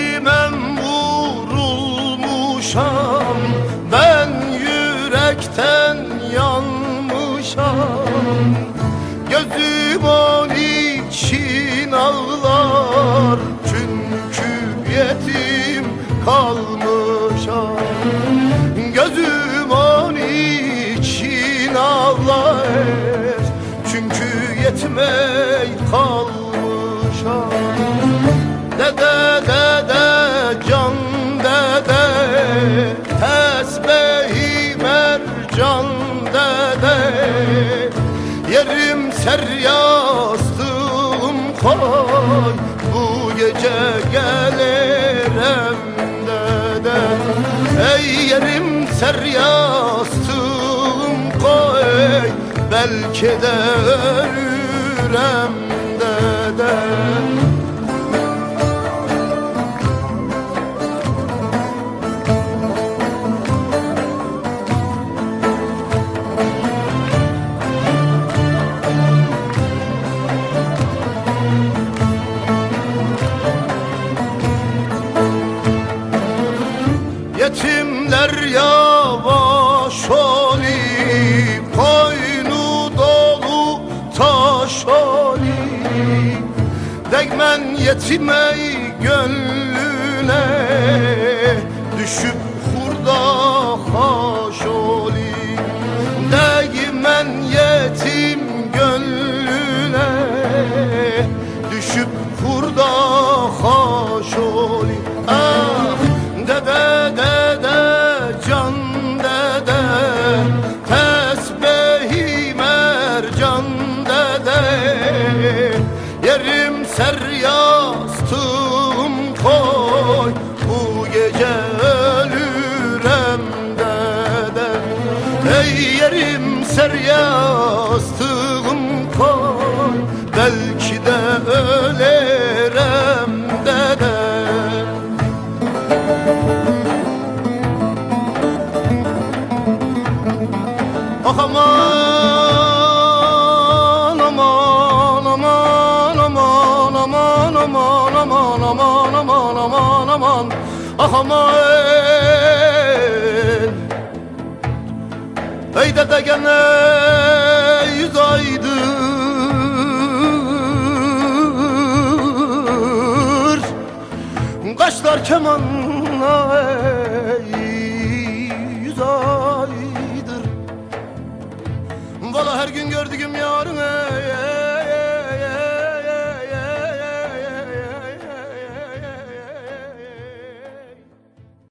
elime vurulmuşam Ben yürekten yanmışam. Gözüm onun için ağlar Çünkü yetim kalmışam. Gözüm onun için ağlar Çünkü yetmey kalmışam Yerim ser yastığım koy Bu gece gelirim dede Ey yerim ser yastığım koy Belki de ölürüm dede Yetimler yavaş oli Koynu dolu taş oli Değmen yetime gönlüne Düşüp ser yastığım koy Bu gece ölürem dede Ey yerim ser yastığım koy Belki de ölerem dede Ah aman aman aman aman. Ah aman. Ey dede gene yüz aydır Kaşlar kemanla ey yüz aydır Valla her gün gördüğüm yarın ey